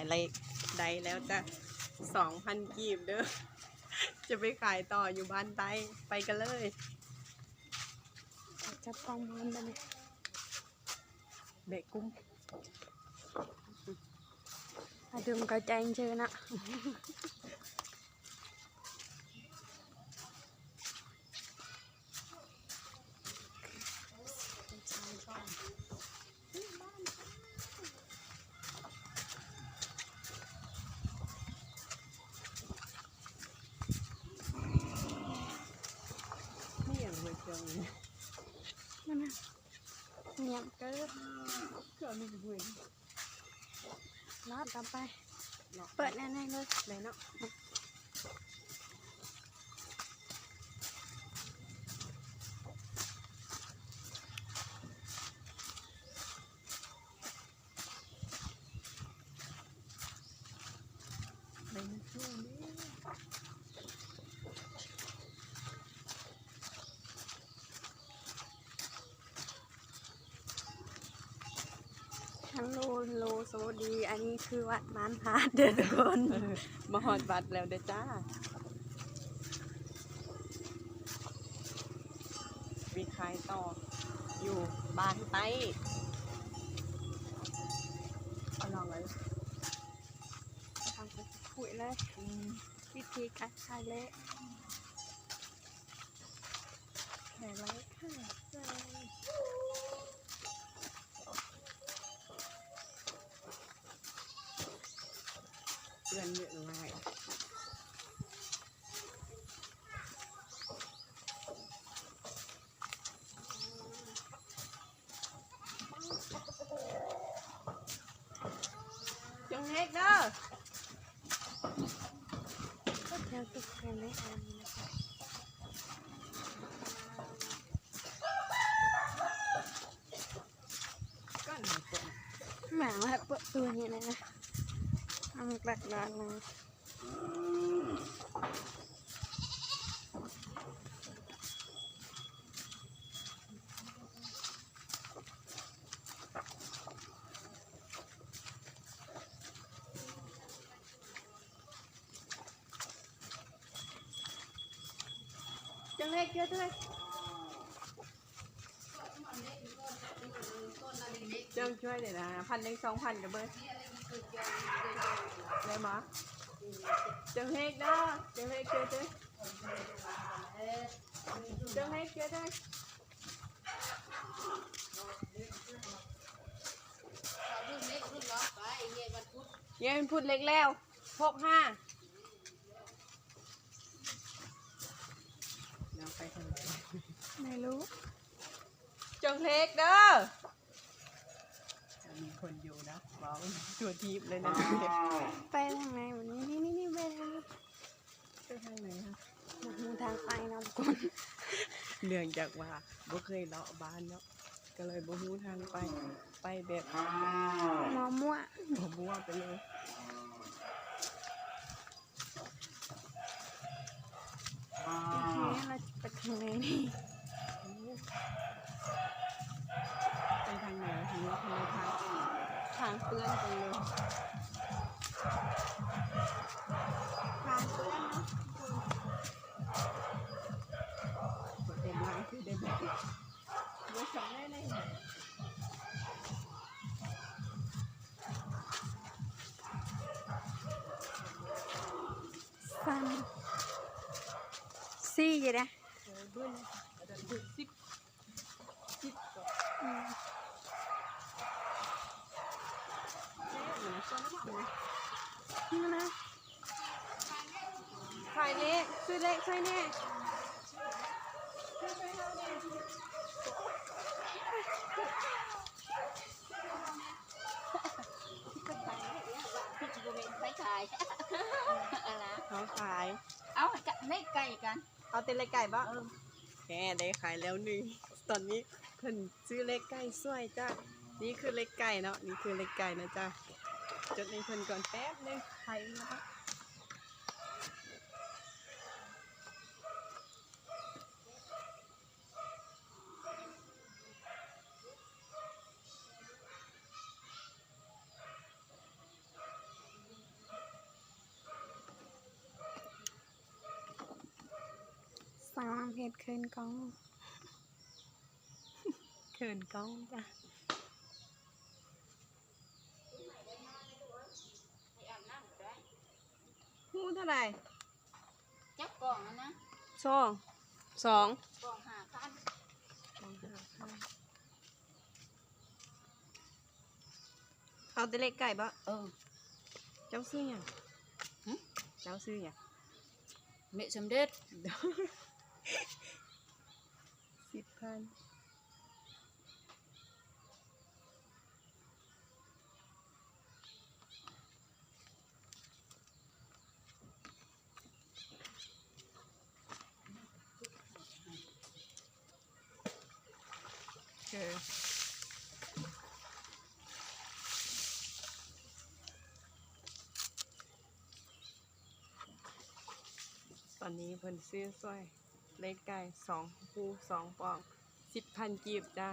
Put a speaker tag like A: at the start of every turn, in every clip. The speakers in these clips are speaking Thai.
A: ายไรได้แล้วจะสองพันกีบเด้อ จะไปขายต่ออยู่บ้านใต้ไปกันเลย
B: จับกองมันไปเลย
A: เบะกุ้ง
B: อาดึงกระจายเจอนะ
A: นี่อย่างเบอร์เจียงนี่
B: นั่นนะ เงียบก็
A: ก็มีเพื่น
B: ลอดกลับไป
A: เปิ
B: ดแน่ๆเลย
A: เลยเนาะในช่วงนี้
B: ทั้งโลโลโซดี อันนี้คือวัดบ้านพาดเด้อทุกคน
A: เออมาหอดบัตรแล้วเด้อจ้า มีขายต่อ อยู่บ้านใต้เอาลองเลย
B: ทำไปคุยเลยวิธีการขายเละ
A: แข่ไรค่ะ เพื่อนเยอะมากจังเฮ็กเด้อ
B: ก็เที่ยวตุกกันไม่อันนี้นะคะ
A: ก้อนหนึ่งคน
B: หมาว่าเปิดตัวนี้เลยนะ ทำกลักร้านเลย
A: จังเฮ็กเยอะด้วยจังช่วยเดี๋ยวนะพันหนึ่งสองพันกับเบอร์ ได้ไหมจังเฮ็กเด้อจังเฮ็กเยอะด้จังเฮ็กเยอะด้ยเย็นพูดเล็กแล้วหกห้าไม่
B: รู้
A: จงเล็กเด้อจะ นะว้าวตัวทีบเลยนะจงเล็ก
B: ไปทางไหนวันนี้นี่นี่นี่ไปทาง
A: ไปทางไหนคะ
B: หมดมูทางไปนะทุกคน
A: เนื่องจากว่าบ่เคยเลาะบ้านเนาะก็เลยบ่รู้ทางไปไปแบบ
B: มอมั่ว
A: บ่มั่วไปเลย อยู่นะเออเบิ้ลเดี๋ยวดูสิบสิบก่อน
B: อืม
A: เอ๊ะเหมือนจะน้ำมันนะ
B: นี่นะ
A: ขายเล็กซื้อเล็กใช่แน่
C: ขายอะไร
A: เขาขาย
C: เอาเล็กไก่กัน
A: เอาเต็นเล็กไก่บ้างแค่ได้ขายแล้วหนึ่งตอนนี้เพิ่นซื้อเล็กไก่สวยจ้านี่คือเล็กไก่เนาะนี่คือเล็กไก่นะจ้าจดในเพิ่นก่อนแป๊บหนึงขายมาำ
B: เพชรคืนกล้อง
A: เขินกล้องจ้ะ
C: ไปอาบน้ำก็ได้
A: หูเท่าไหร่
C: จับกล่องอะนะ
A: สองสอง
C: กล่องหาพัน
A: เอาแต่เล็กไก่ปะ
C: เออ
A: เจ้าซื้อหยัง
C: หึ สิ
A: บพันเออตอนนี้เพิ่นซื้อสร้อย เล็กไก่สองคู่สองปองสิบพันกีบจ้า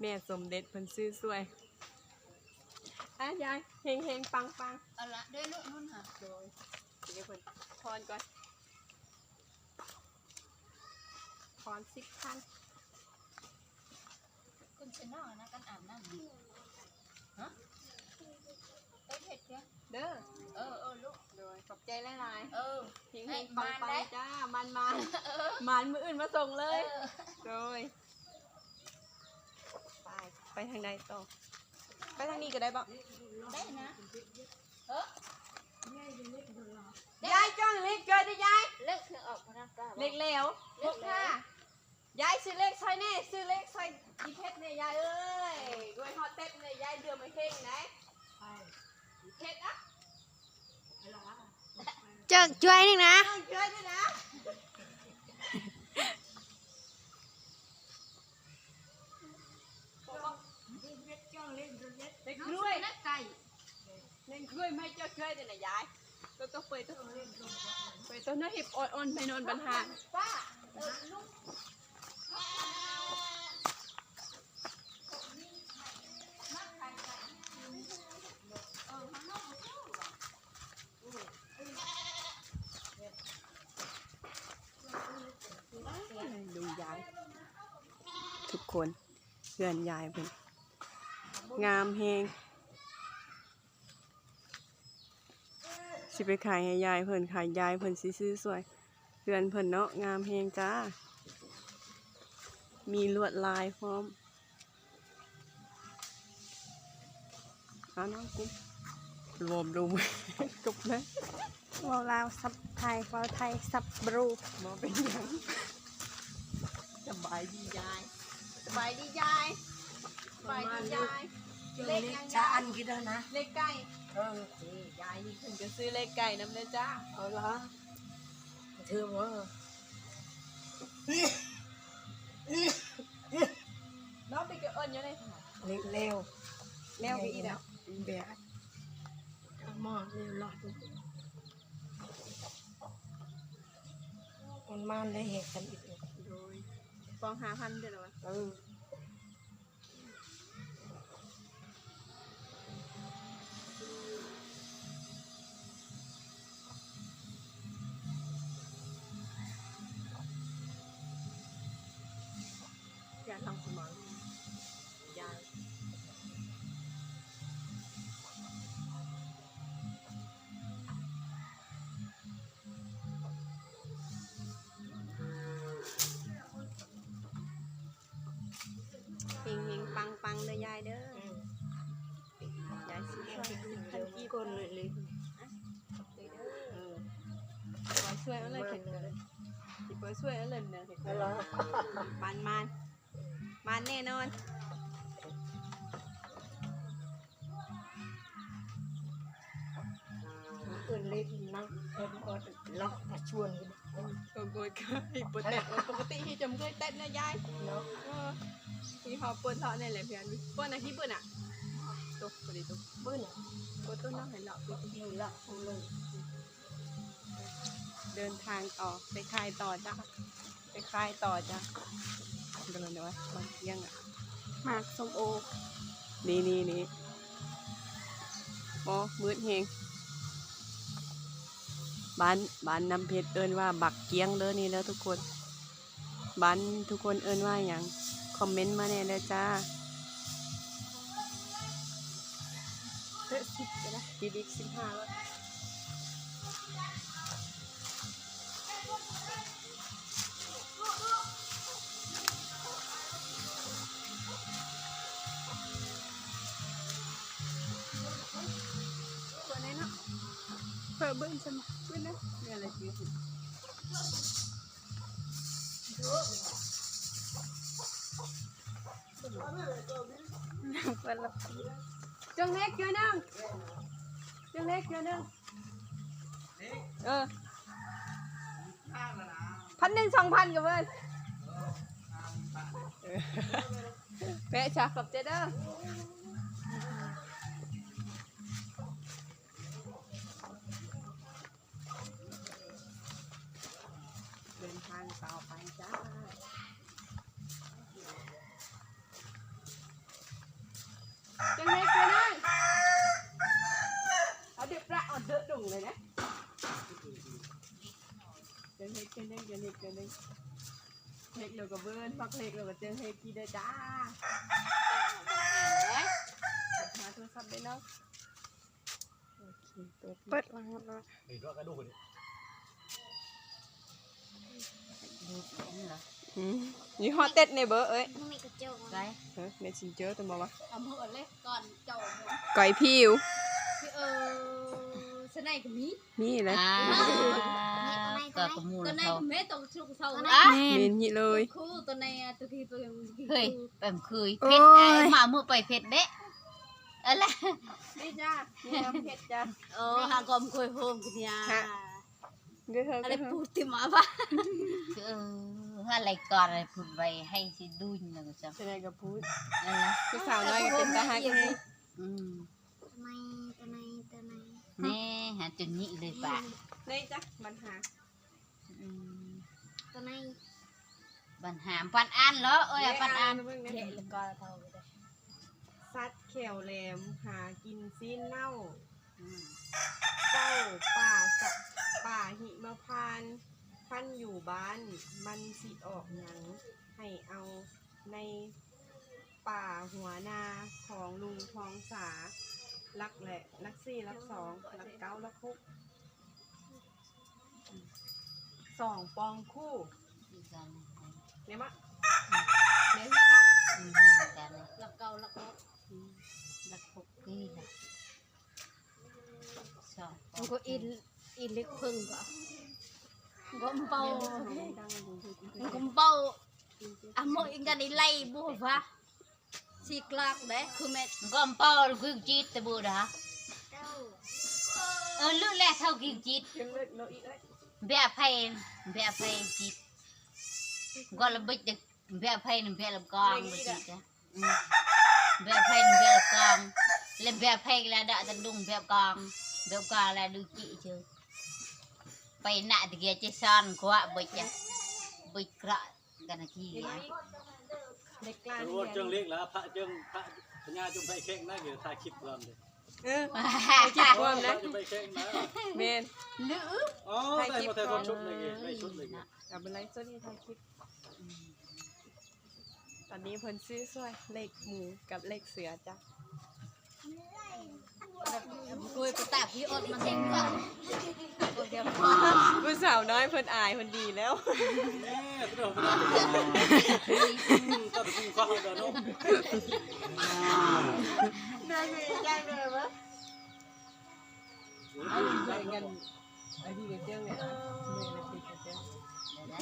A: แม่สมเด็จเพิ่นซื้อสวยอะยายเฮงเฮงปังปัง
C: เอาละด้วยลูกนุ่นค่ะ
A: โดยเดี๋ยวเพิ่นทอนก่อนทอนสิบพัน
C: คุณชนะนะกันอาบน้ำนี่ฮะไปเผ็ดเนี่ย
A: เด้อ
C: เออเออลูก
A: โดยขอบใจหลาย
C: เออ
A: ๆ เฮงเฮ
C: ให้
A: งปัง
C: มัน
A: ปั
C: ได้
A: งจ้า มันมันมันมืออื่นมาส่งเล
C: เอยอ
A: โดยไปไปทางใดต่อ ไปทางนี้ก็ได้ปะ
C: ได้นะเออยา
A: ยจ้องเล็กเกินดิยาย
C: เลิกเครื่องออกพนักงาน
A: เล็กเหลวพวกค่ะยายซื้อเล็กซอยแน่ซื้อเล็กซอยอีเพชรเนี่ยยายเอ้ยด้วยฮอตเต็ดเนี่ยยายเดือมาเข่งไหนเพชรอะ
B: เจิกช่วยหนึ่งนะ
A: ต้องเกินด้วยนะเล็กก
C: ด้
A: ล้ว
C: วยยนะไก่
A: เล่นกล้วยไม่เจ้าเกล้วยเดี๋ยวนะยายตัวตัวเปิดตัวเปิดตัวน้าหิบอ่อนๆไปนอนบันหา
C: ป้าเออลูก
A: ดูยาย ทุก คนเพื่อนยายเพิ่นงามเฮงสิไปขายให้ยายเพิ่นขายยายเพิ่นสิซื้อสวยเพื่อนเพิ่นเนาะงามเฮงจ้า มีลวดลายพร้อมเอาน้องกุ้งรวมดูจบเลย
B: เวาลาวสับไทยเวาไทยสับบรู
A: มองเป็นหยังสบายดียาย สบายดียายสบายดียาย เล็กยัง
D: จะ
A: ยา
D: อั
A: ย
D: นกี่แล้วนะ
A: เล็กไก่
D: เออ
A: นี่ยายนี่เพิ่นก็ซื้อเล็กไก่น้ำเลยจ้า
D: เอาละเธอว่า
A: น้องไปเกเอิญยังไง
D: เร็วเร็ว
A: แล้วไปอีกแล้ว
D: เบียดเอาหมอเร็วหลอดมันมาเลยเหตุกันอีก
A: โดย ฟองหาพันเดี๋ยวเหรอวะ
D: เออ
A: ยายทำสมอง พันกีบ
D: ก้นเลยเลย
A: เออปล่อยช่วยอะไรเข็นเลยสิปล่อยช่วยอะไรเนี่ยเข็น
D: เอาละ
A: มันมันมันแน่นอน
D: เกินเล็กนั่งเอ็นอดล็อกมาชวนกัน
A: โอ้โหเคยปวดแต่ปกติที่จำเคยเต้นนะยาย
D: เนาะ
A: เออที่เขาปวดเท้าเนี่ยแหละเพื่อนปวดนะที่ปวดอะ ตุ๊กปวดดิตุ๊ก
D: เบิ้ล
A: ปวดต้นน้องห็นห
D: ละเอาเลย
A: เดินทางต่อไปคลายต่อจ้ะไปคลายต่อจ้ะเดินเดี๋ยววะมันเที่ยงอะ
B: หมากส้มโอ
A: นี่นี่นี่โอ้มืดเฮงบ้านบ้านน้ำเพชรเอินว่าบักเกียงเด้อนี่แล้วทุกคนบ้านทุกคนเอิ้นว่าหยังคอมเมนต์มาแน่เด้อจ้า
B: สิบก็ได้
A: คิดอีสิบห้าแล้ว
B: ตัวนี้เนาะเปิดเบิ่งซั่นบ่
A: ขึ้นนะเนี่ยอะไรชื่อ
B: เปิดแล้ว
A: จังเล็กเยอะนึงจังเล็กเยอะนึงเออพันหนึ่งสองพันกับเบิ้ลเอนแปะฉากกับเจเด้อเดินทางต่อไปจ้า จังเล็กเลยนะเอาเด็กประเอาเดอะดุ่ งเลยนะจังเล็กจังเล็กจังเล็กจังเล็กเล็กเราก็เบิ้ลฟักเล็กเราก็เจอเฮกีเด้อจ้าหาโทรศัพท์ได้เนาะโอเคเปิด
B: เปิดแล้วเนาะ
E: เห็นว่ากระดูกนี่
C: ดูนี่เหรอ
A: อืมนี่ฮอตเต็ดในเบอร์เอ้ย
B: มันมีกระจก
C: ไร
A: เฮ้ยเมสเซนเจอร์ตัวบอกว่า
C: เอามือเลยก่อนเจ้า
A: ก่อยพิว
C: พี่เออ สนายกับมี
A: นี่เลย
C: อ่าก็กระมูล
F: ตัวใน
C: เขา
F: ผมไม่ตรงชุกเศร้า
C: อะ
B: แม่
A: เม
B: น
A: นนี่เลย
F: คือตัวในตัวที่ตัว
C: เคยแบบเคย
B: โอ้
C: เพ
B: ย
C: ชรไอ้หมามือไปเพชรเด้อะไร
A: นี่จ้านี่น้ำเพชรจ้า
F: เออหากอมเคยโฮมกันเนี่ย
A: เดี๋ยวเธอ
F: อะไร
A: ก็เธอ
F: พูดติมาบ้า
C: เอออะไรก่อนอะไรพูดไปให้สิดุนนะก็จะ
A: จะได้กับพูด
C: อะไร
A: คือสาวน้อยก็เป็นตาฮักไง
C: อืม
B: ตัวในตัวในตัวใน
C: แน่หาจนนี้เลยปะ
A: นี่จ้ะปัญหา
C: อืม
B: ตัวใน
C: ปัญหาปันอันเหรอเอ้ยปันอัน
A: เบิ่ง
F: เด็
A: เนี่ย
F: กแล้วก็เท่ากัน
A: สัตว์เขียวแหลมหากินซีนเน่า
C: อืม
A: เจ้าป่าสัตว์ป่าหิมพานต์พันอยู่บ้าน มันสิออกหยังให้เอาในป่าหัวนาของลุงทองสา ลักแหละลักสี่ลักสองลักเก้าลักหกสองปองคู่
C: อีกอันหนึ่ง
A: เนี่ยมะเดี๋ยวนี้เนาะ
C: อืมอีกอันหนึ่ง
F: แล้วเก่าแล้วก็
C: ลักหกปีละสอง
F: มันก็อินอินเล็กพึ่งก็ก็เป่า
A: ดังอยู่ที่
F: มันก็เป่าอะมองอิงกันได้ไล่บัวฟ้า ស៊ីក្លាក់ដែរគឺមេកំប៉ោល
C: គឺជីតទៅបូដាអឺលុះលះថោគីជីតបែផៃបែផៃជីតកលបិចទៅបែផៃនឹងបែលក
A: ងមកជីតបែផៃនឹងបែលកង
C: លំបែផៃលាដាក់ទៅដុងបែកងបែកងលាឌូជីជើបៃណាក់តាគេចេះសនគាត់បិចបិចក្រក់កណ្ដាគី ดจ้ะอืมแบบไพ่หนึ่งแบบละกองแล้วแบบไพ่แล้วดะตันดุงแบบกองแบบกองแล้วดูจีเจอไปหน้าตะเกียจซ่อนกว่าบิดจ้ะบิดกระกันนะกี้
A: ยัง
C: อะ
A: อีกเด็กกลาง
E: รู้ว่าเจิงเล็กแล้วพระเจิงพระพญาจงไปเข่งนะเดี๋ยวถ่ายคลิปรำเลย
A: เออ
E: พระจะไปเข่งนะ
A: เมน
C: ลือ
E: อ๋อได้มาแต่ชุดเลยได้ชุดเลย
A: กลับเป็นไรโซนี่ถ่ายคลิปตอนนี้เพิ่นซื้อสร้อยเลขหมูกับเลขเสือจ้ะ
F: คุยไปแต่พี่อดมาเห็นว่าตัวเดียว
A: ผู้สาวน้อยเพิ่นอายเพิ่นดีแล้ว
E: แม่ตัวเดียวก็ถึงข้าวเดินนุ่ม
A: ได้ไหมได้เลยปะไอ้ดีกันไอ้ดีกันเจ้าเนี่ย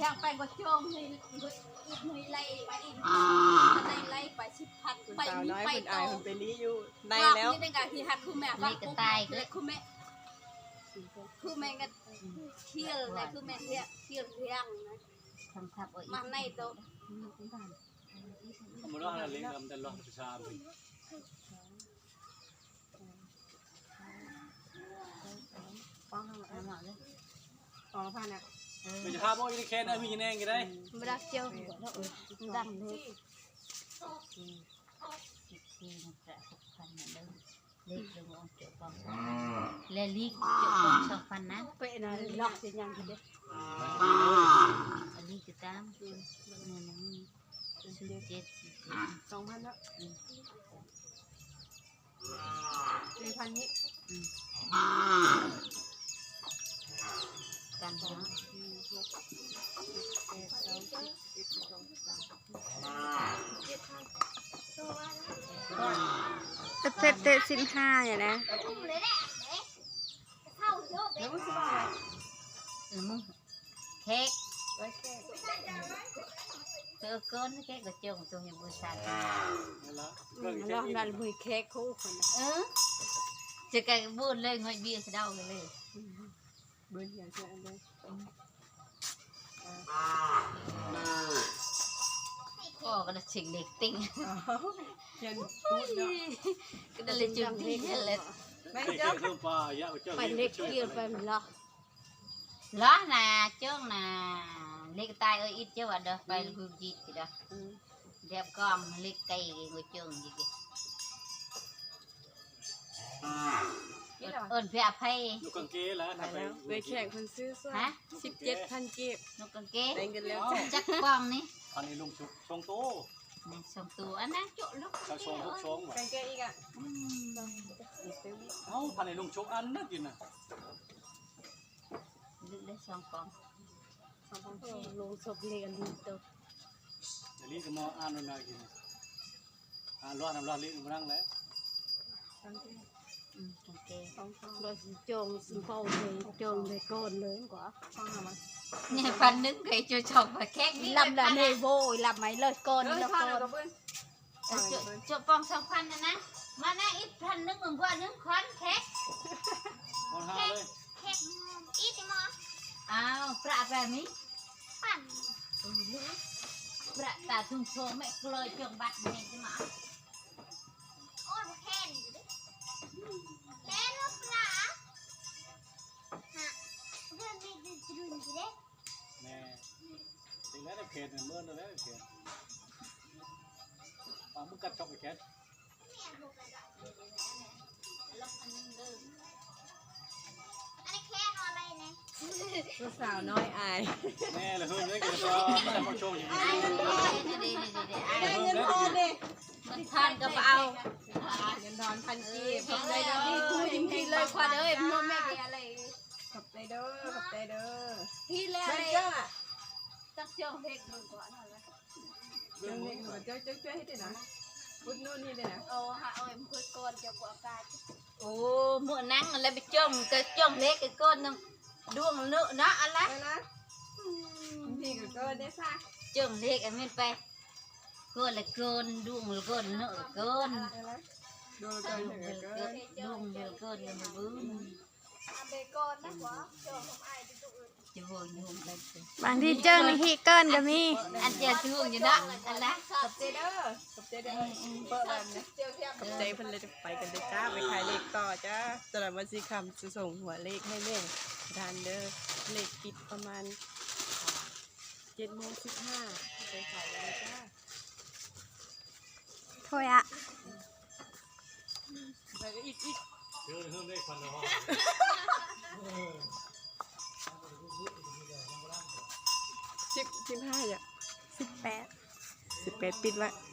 F: อยากไปก็โจมให้อีกหน่วยไล่ไปอีกไล่ไล่ไปสิบพัน
A: ผู้
F: ไป
A: สาว
F: มี
A: น้อย
F: ไป
A: เพิ่น
F: ต่
A: อา
F: อย
A: เพิ่นไปรีอยู่ได้แล้ว
F: นี่ได้การที่หัดคือแม่ว่าเล็กคือแม่คือแม่ก็เที่ยวเลยคือแม่เที่ยวเที่ยวเที่ยงนะ
C: ทำทับเอาอี
F: มากในโต
E: มันว่าอะไรเล็กลำแต่ละประชาชน
C: ป้องเอาหมดเลย
A: สองพันอะ
C: เออ
E: มันจะพาบ่อีแค่ได้มีแน่กี่ได้
F: ไม่ได้เจียวหัวแล้วดังเลย
C: สิบสี่มันจะหกพันนะเด้อเลขเรื่องของเจ้าของและลีกเจ้าของสองพันนะ
F: ไปนะล็อกจะยังกันเด้
C: ลดีก็ตามคือนั่นนี่ซื้อเจ็ดสิบ
A: สองพันแล้วสี่พันนี้
C: กันเนาะ
B: เตะเตะสิบห้าอย่างนะ
A: แล้วมันสิบาท
C: แล้วมึงเค้ก
A: ไว้แค่
C: เจอเกินเค้กก็เจอของตัวยังบูชา
E: นั่นลอง
B: ลอง
E: แค่
B: นมือเค้กคู่คน
C: เออจะแกบูดเลยงอยเบียร์สะเดาเลย
A: บอร์เหียเชื่ออันเดีย ว
C: ก็ก็จะชิงเด็กติ้ง
A: เขียนพูดเนาะ
C: ก็ได้เลยจุดที่เลย
A: ไม่
E: เรื่อง
A: เจ้า
E: เรื่องปลาอยากเจ้า
B: ไปเล็กเกี่ยวไปมันละ
C: ล้อน่ะเจ้าน่ะเล็กตายเอ้ย ít chứ vào đó phải là hương gì thì đó
A: อืม
C: đẹp con ล็กไก่ người trường gì kì
A: นี่ แหละ
C: ơn phê phay
E: ลูกกังเกแล้ว
A: ไป
E: ทำไป
A: แล้วไปแข่งคนซื้อสวย
C: hả
A: สิบเจ็ดพันเก็บ
C: nó còn kế
A: ได้เงินแล้วจ้ะ
C: chắc con ní
E: พันในลุงชุกชงโต
C: này xong tù anh đang chỗ lúc
E: ชาชงทุกชงว่ะ
A: แกงแกอีกอะ
E: เอ้าพันในลุงชุกอันนั่นกินน่ะ
C: đứt đấy xong con
B: ลงศพเรียนดีตัว
E: เดี๋ยวนี้ก็มออ่านมันมากินอ่านรอดน้ำรอดลิ้นมานั่งแล้ว
B: rồi chồng
A: xin bao về chồng về con lớn quá
C: nhà phần nứng cái cho chồng và khác đi
A: làm là
B: này
A: vô làm mấy lời con nó
C: con cho con xong phân này nè mà nè ít phân nứng mừng qua
E: nứng khoan khác khác khác
C: ít thì mà à pra về mi phân ប្រាក់តាទុំឈោមឯក្លើយជើងបាត់នេះទេមក
E: แม่ถึงแล้วแต่เขตเนี่ยเมื่อนั่นแล้วเขตปลามึงกัดชกไปแคท
A: ลูกสาวน้อยอาย
E: แม่เลยเพิ่มได้กันก็แต่คนโชวง
C: อยู่ดี
A: ได้เงินทอนเล
C: ยมัทานกระ
A: เป๋าเงินทอนพันกีบ
C: ทำ
A: ได้อ
C: ที่
B: คู่จริงเลยควาเด้อพ่อแม่แกอะไร
A: ขับไปเด้อขับไปเด้อ
B: ที่แล้วเลย
A: จั
B: กเจ้าเด็กมันก่อนอะ
A: ไรเจ้าเด็กมันเจ้าเจ้ายให้ด้นะพุทธนู่นนี่เลยนะ
B: โอ้ฮะโอ้
F: ยพุดก้นจะปวดกา
B: ยโอ้หมวนั่งอะไรไปจ้องจะจ้องเล็กกับ
C: ก้นนึง bị chôm cái chôm lấy cái con nó đuông nữa nó ăn
A: ไป
C: lá
A: นะพี่ก็เกินได้ซะ
C: chôm lấy cái miền bay con là con đuông là con nữa là con
A: ไปนะดูเกินถึงเกิน
C: đuông là con là một bướm
B: เอาเบก่อนนะหัวเจ้าของไอ้ที่ตั วอื่น
C: chỉ vừa nhung đây
B: บางทีเจิ้งฮีเกินก็มี
C: ăn chè thương như đó ăn lá
A: ขอบใจเด้อขอบใจเด้อเปิดแบบนี้
B: เจียวเทียม
A: ขอบใจเพิ่นเลยจะไปกันเลยจ้าไปขายเลขต่อจ้าสำหรับวันสีคำจะส่งหัวเลขให้แม่ทานเด้อเลขปิดประมาณเจ็ดโมงสิบห้าไปขายเลยจ้า
B: โทยอะ
A: ไปก็อีกอีก
E: เฮ้ยเฮ้ยได้พันแล้ว
A: สิบสิบห้าอย่า
B: สิบแปด
A: สิบแปดปิดไว้
E: เ